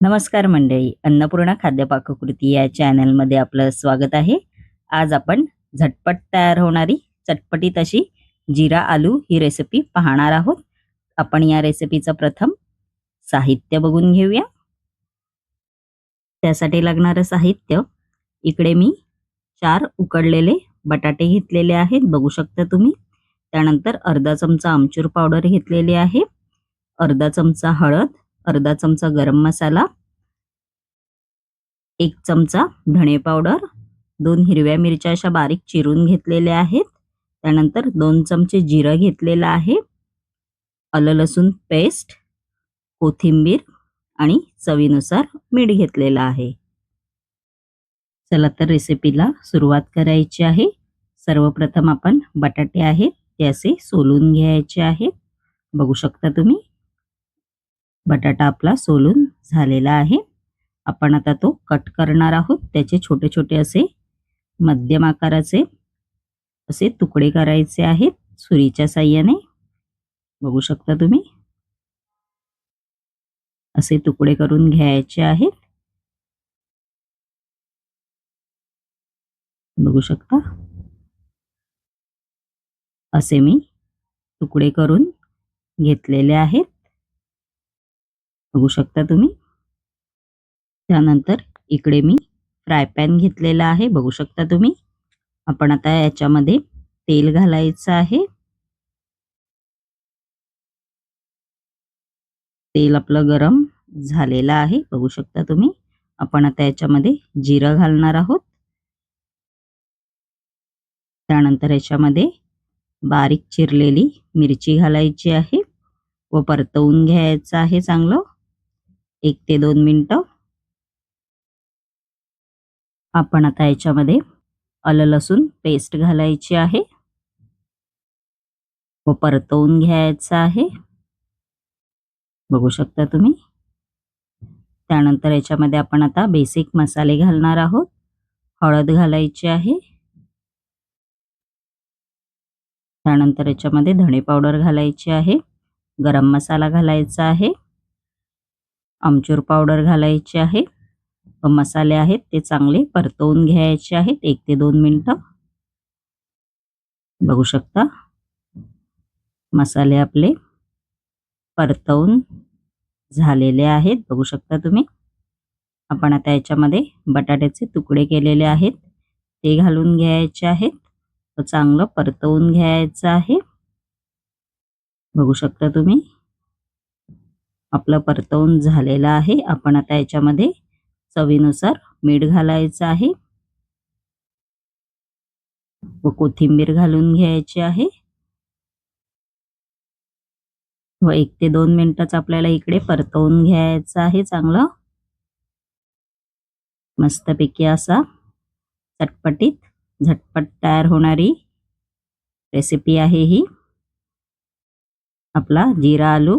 नमस्कार मंडळी अन्नपूर्णा खाद्यपाककृती या चॅनलमध्ये आपलं स्वागत आहे. आज आपण झटपट तयार होणारी चटपटीत अशी जिरा आलू ही रेसिपी पाहणार आहोत. आपण या रेसिपीचं प्रथम साहित्य बघून घेऊया. त्यासाठी लागणारं साहित्य इकडे मी चार उकडलेले बटाटे घेतलेले आहेत बघू शकता तुम्ही. त्यानंतर अर्धा चमचा आमचूर पावडर घेतलेली आहे. अर्धा चमचा हळद अर्धा चमचा गरम मसाला एक चमचा धणे पावडर दोन हिरव्या मिरच्या अशा बारीक चिरून घेतलेल्या आहेत. त्यानंतर दोन चमचे जिरं घेतलेलं आहे. आलं लसूण पेस्ट कोथिंबीर आणि चवीनुसार मीठ घेतलेलं आहे. चला तर रेसिपीला सुरुवात करायची आहे. सर्वप्रथम आपण बटाटे आहेत ते असे सोलून घ्यायचे आहेत. बघू शकता तुम्ही. बटाटा आपला सोलून झालेला आहे. आपण आता तो कट करणार आहोत. त्याचे छोटे छोटे असे मध्यम आकाराचे असे तुकडे करायचे आहेत सुरीच्या साह्याने. बघू शकता तुम्ही? असे तुकडे करून घ्यायचे आहेत. बघू शकता? असे मी तुकडे करून घेतलेले आहेत. बघू शकता तुम्ही. त्यानंतर इकडे मी फ्राय पॅन घेतलेला आहे बघू शकता तुम्ही. आपण आता याच्यामध्ये तेल घालायचं आहे. तेल आपलं गरम झालेलं आहे बघू शकता तुम्ही. आपण आता याच्यामध्ये जिरं घालणार आहोत. त्यानंतर याच्यामध्ये बारीक चिरलेली मिरची घालायची आहे. व परतवून घ्यायचं आहे चांगलं. एक ते दोन मिनटं. आपण आता याच्यामध्ये आलं लसूण पेस्ट घालायची आहे. व परतवून घ्यायचं आहे. बघू शकता तुम्ही. त्यानंतर याच्यामध्ये आपण आता बेसिक मसाले घालणार आहोत. हळद घालायची आहे. त्यानंतर याच्यामध्ये धणे पावडर घालायची आहे. गरम मसाला घालायचा आहे. आमचूर पावडर घालायची आहे. व मसाले आहेत ते चांगले परतवून घ्यायचे आहेत. एक ते दोन मिनटं. बघू शकता. मसाले आपले परतवून झालेले आहेत. बघू शकता तुम्ही. आपण आता याच्यामध्ये बटाट्याचे तुकडे केलेले आहेत. ते घालून घ्यायचे आहेत. चांगलं परतवून घ्यायचं आहे. बघू शकता तुम्ही. आपलं परतवून झालेलं आहे. आपण आता याच्यामध्ये चवीनुसार मीठ घालायचं आहे. व कोथिंबीर घालून घ्यायची आहे. व एक ते दोन मिनिटच आपल्याला इकडे परतवून घ्यायचं आहे चांगलं. मस्तपैकी असा चटपटीत झटपट तयार होणारी रेसिपी आहे ही. आपला जिरा आलू